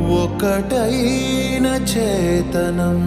ఒకటైన చేతనం.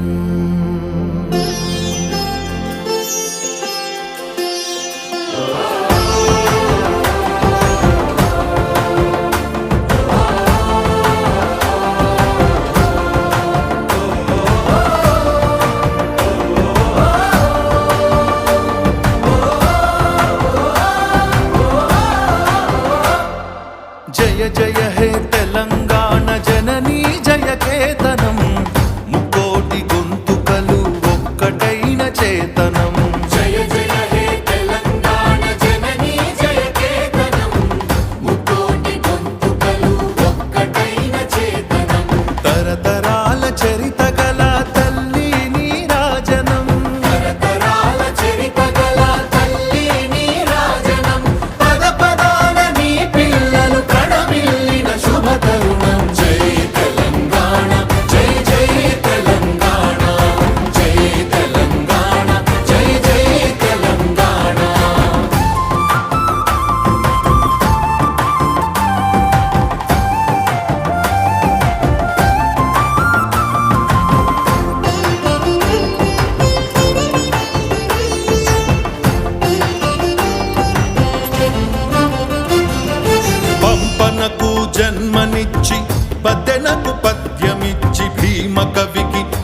very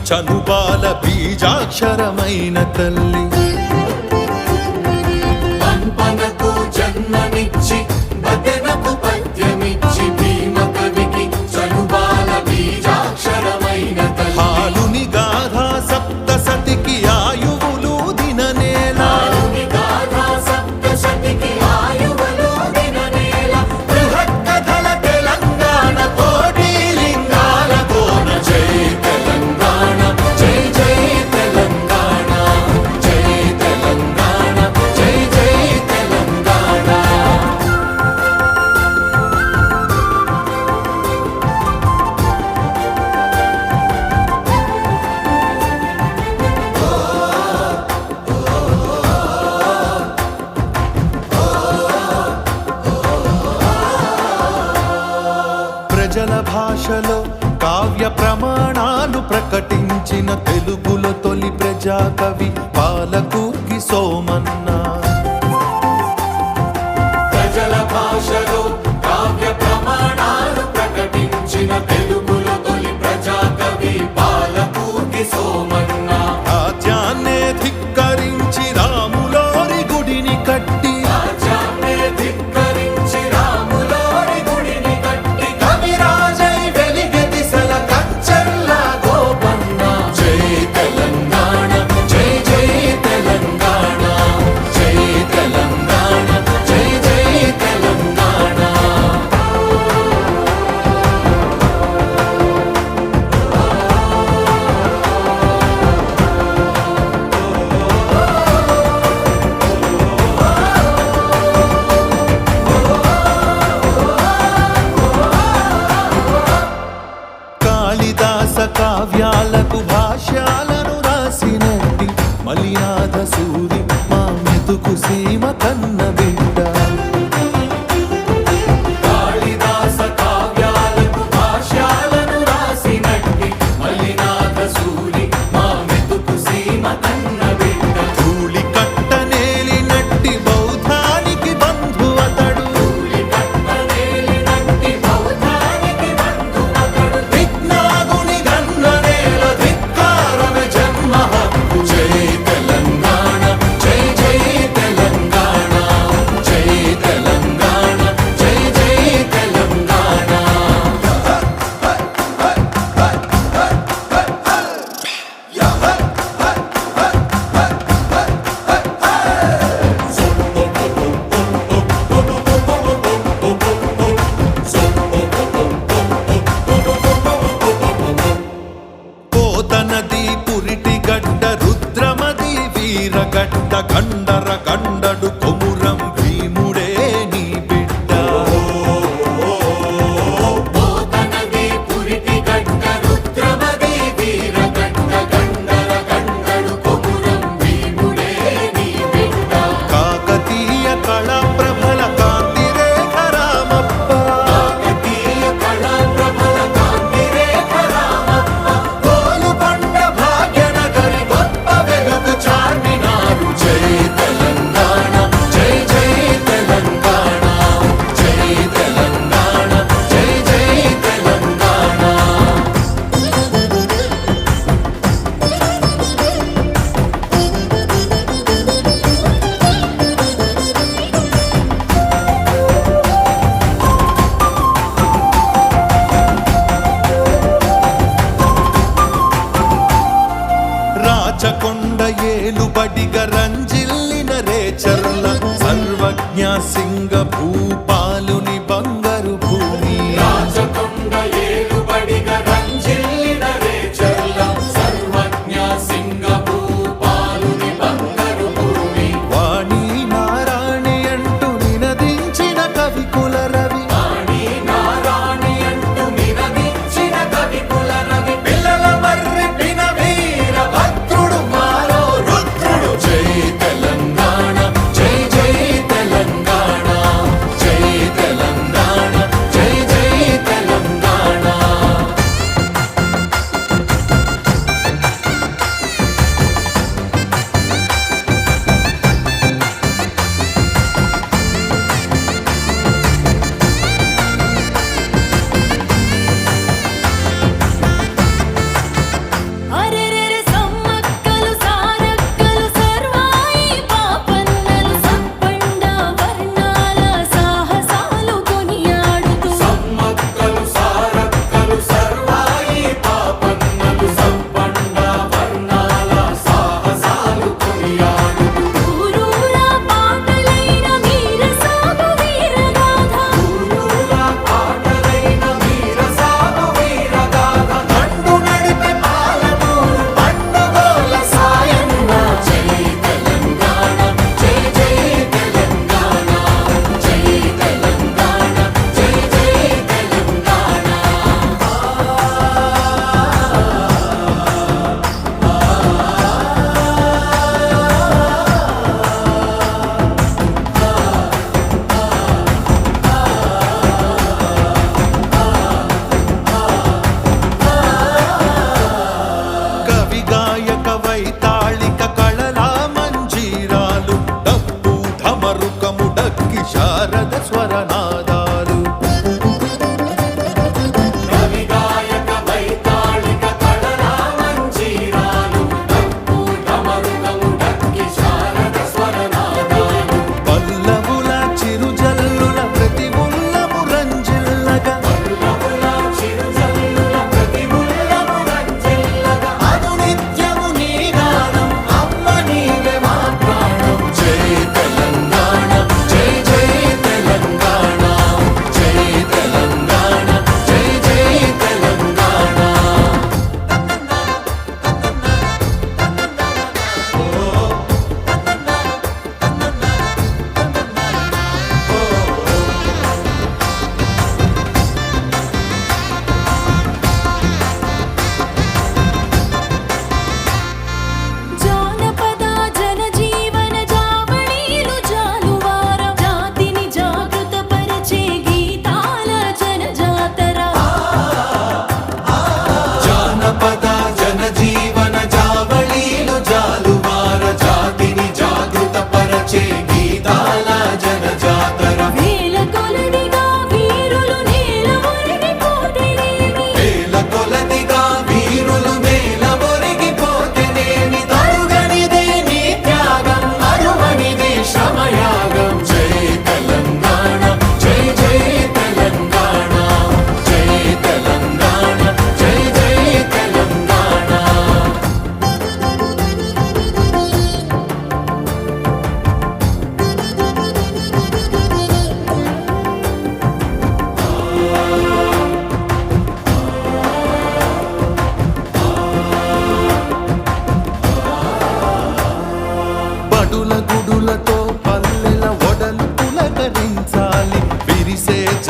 చనుబాల బీజాక్షరమైన తల్లి. ప్రజల భాషలో కావ్య ప్రమాణాలు ప్రకటించిన తెలుగుల తొలి ప్రజాకవి పాలకూర్కి సోమన్న. ಕಂಡ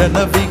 Genevieve.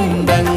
கொண்டன்